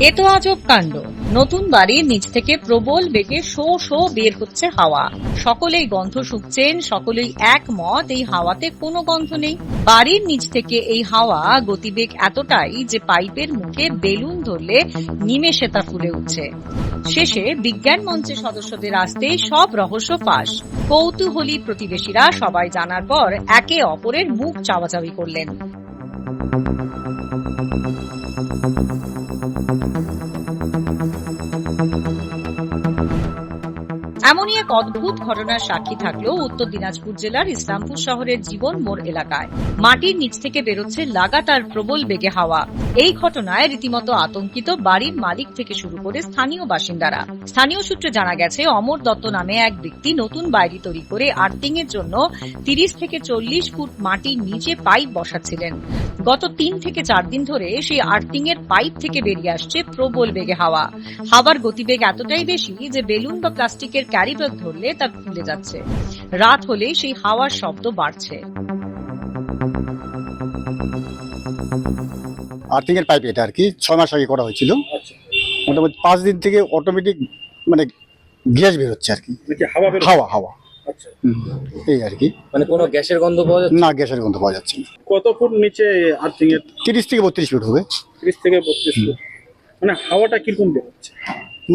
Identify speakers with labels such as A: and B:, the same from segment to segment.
A: এ তো আজব কাণ্ড। নতুন বাড়ির নিচ থেকে প্রবল বেগে শো শো বের হচ্ছে হাওয়া। সকলেই গন্ধ শুকছেন, সকলেই একমত এই হাওয়াতে কোনো গন্ধ নেই। বাড়ির নিচ থেকে এই হাওয়া গতিবেগ এতটাই যে পাইপের মুখে বেলুন ধরলে নিমেষে তা ফুলে উঠছে। শেষে বিজ্ঞান মঞ্চের সদস্যদের আসতে সব রহস্য ফাঁস। কৌতূহলী প্রতিবেশীরা সবাই জানার পর একে অপরের মুখ চাওয়াচাওয়ি করলেন। এমনই এক অদ্ভুত ঘটনার সাক্ষী থাকল উত্তর দিনাজপুর জেলার ইসলামপুর শহরের জীবন মোড় এলাকায়। মাটির নিচ থেকে বেরোচ্ছে লাগাতার প্রবল বেগে হাওয়া। এই ঘটনায় রীতিমতো আতঙ্কিত বাড়ির মালিক থেকে শুরু করে স্থানীয় বাসিন্দারা। স্থানীয় সূত্রে জানা গেছে, অমর দত্ত নামে এক ব্যক্তি নতুন বাড়ি তৈরি করে আর্থিং এর জন্য তিরিশ থেকে চল্লিশ ফুট মাটির নিচে পাইপ বসাচ্ছিলেন। গত তিন থেকে চার দিন ধরে সেই আর্থিং এর পাইপ থেকে বেরিয়ে আসছে প্রবল বেগে হাওয়া। হাওয়ার গতিবেগ এতটাই বেশি যে বেলুন বা প্লাস্টিকের ক্যারি ব্যাগ ধরলে তা খুলে যাচ্ছে। রাত হলে সেই হাওয়ার শব্দ বাড়ছে।
B: আর্থিং এর পাইপ এটা আর কি ছয় মাস আগে করা হয়েছিল। মোটামুটি পাঁচ দিন থেকে অটোমেটিক মানে গ্যাস বেরোচ্ছে আর কি।
C: হাওয়া
B: হাওয়া হাওয়া।
C: আচ্ছা।
B: হুম, এই আর কি।
D: মানে কোনো গ্যাসের গন্ধ পাওয়া যাচ্ছে?
B: না গ্যাসের গন্ধ পাওয়া যাচ্ছে
C: কত ফুট নিচে আর্থিং এর
B: তিরিশ থেকে বত্রিশ ফুট হবে।
C: ত্রিশ থেকে বত্রিশ ফুট। মানে হাওয়াটা কীরকম বেরোচ্ছে?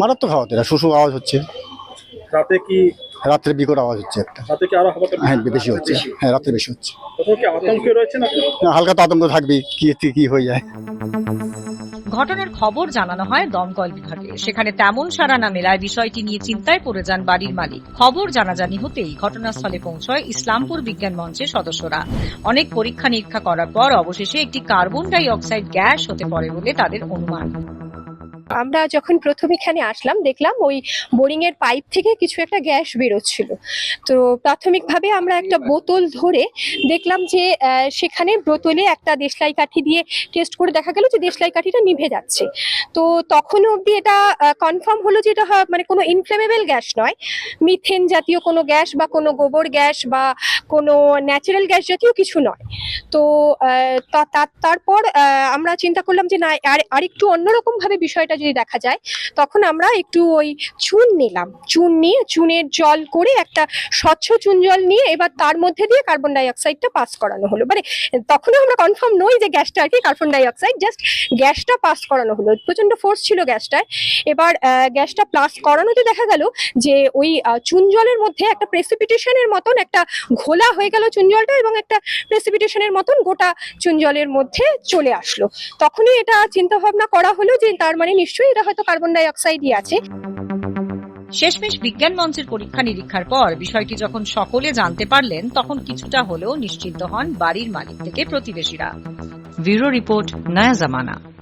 B: মারাত্মক হাওয়া এটা শুশু আওয়াজ হচ্ছে।
C: রাতে কি
B: রাত্রে বিকট আওয়াজ হচ্ছে একটা।
C: রাতে কি আরও হাওয়াটা
B: হ্যাঁ বেশি হচ্ছে। হ্যাঁ রাত্রে বেশি হচ্ছে।
C: কোথাও কি আতঙ্কে রয়েছে না
B: না, হালকা তো আতঙ্ক থাকবেই। কি কি- কি হয়ে যায়?
A: ঘটনার খবর জানানো হয় দমকল বিভাগে। সেখানে তেমন সারা না মেলায় বিষয়টি নিয়ে চিন্তায় পড়ে যান বাড়ির মালিক। খবর জানাজানি হতেই ঘটনাস্থলে পৌঁছয় ইসলামপুর বিজ্ঞান মঞ্চের সদস্যরা। অনেক পরীক্ষা নিরীক্ষা করার পর অবশেষে একটি কার্বন ডাই অক্সাইড গ্যাস হতে পারে বলে তাদের অনুমান।
E: আমরা যখন প্রথম এখানে আসলাম দেখলাম ওই বোরিং এর পাইপ থেকে কিছু একটা গ্যাস বেরোচ্ছিল। তো প্রাথমিকভাবে আমরা একটা বোতল ধরে দেখলাম যে সেখানে বোতলে একটা দেশলাই কাঠি দিয়ে টেস্ট করে দেখা গেল যে দেশলাই কাঠিটা নিভে যাচ্ছে। তো তখন অবধি এটা কনফার্ম হলো যে এটা মানে কোনো ইনফ্লেমেবল গ্যাস নয়। মিথেন জাতীয় কোনো গ্যাস বা কোনো গোবর গ্যাস বা কোনো ন্যাচারাল গ্যাস জাতীয় কিছু নয়। তো তারপর আমরা চিন্তা করলাম যে না আর আরেকটু অন্যরকম ভাবে বিষয়টা যদি দেখা যায়, তখন আমরা একটু ওই চুন নিলাম। চুন নিয়ে চুনের জল করে একটা স্বচ্ছ চুন জল নিয়ে এবার তার মধ্যে দিয়ে কার্বন ডাই অক্সাইডটা পাস করানো হলো। মানে তখনও আমরা কনফার্ম নই যে গ্যাসটা আর কি কার্বন ডাইঅক্সাইড জাস্ট গ্যাসটা পাস করানো হলো। প্রচণ্ড ফোর্স ছিল গ্যাসটায়। এবার গ্যাসটা প্লাস করানোতে দেখা গেল যে ওই চুন জলের মধ্যে একটা প্রেসিপিটেশনের মতন একটা ঘোলা হয়ে গেল চুন জলটা এবং একটা প্রেসিপিটেশনের মতন গোটা চুন জলের মধ্যে চলে আসলো। তখনই এটা চিন্তা ভাবনা করা হলো যে তার মানে নিশ্চয়ই এটা হয়তো কার্বন ডাই অক্সাইডই আছে।
A: শেষমেশ বিজ্ঞান মঞ্চের পরীক্ষা নিরীক্ষার পর বিষয়টি যখন সকলে জানতে পারলেন তখন কিছুটা হলেও নিশ্চিন্ত হন বাড়ির মালিক থেকে প্রতিবেশীরা। ব্যুরো রিপোর্ট নয়া জামানা।